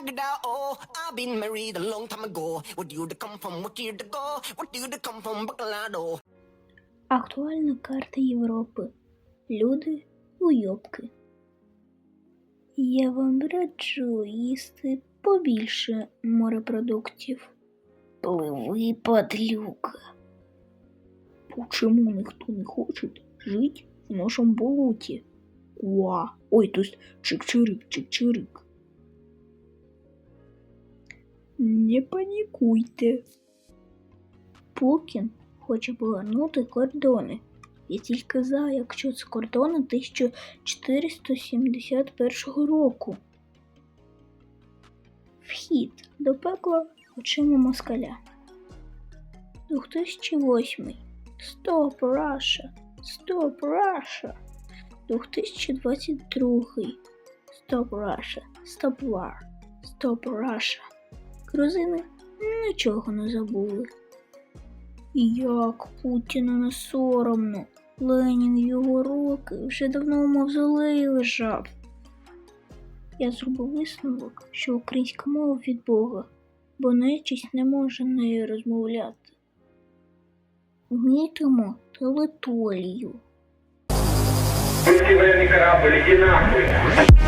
Agda, oh, I've been married a long time ago. Do you come from? What year to go? What do you come from? Bacolado. Актуальна карта Європи. Люди уйобки. Я вам раджу їсти побільше морепродуктів. Пливи, падлюка. Почему ніхто не хоче жити в нашому болоті? Уа, ой, то чик-чирик, чик-чирик. Не панікуйте. Пукін хоче повернути кордони. Я тільки за, якщо це кордони 1471 року. Вхід до пекла очима москаля. 2008. Стоп, Раша. Стоп, Раша. 2022. Стоп, Раша. Стоп, Вар. Стоп, Раша. Грузини нічого не забули. Як Путіну не соромно. Ленін в його роки вже давно в мавзолеї лежав. Я зробив висновок, що українська мова від Бога, бо нечисть не може нею розмовляти. Вмітимо телетолію. Пыльный военный корабль, иди нахуй.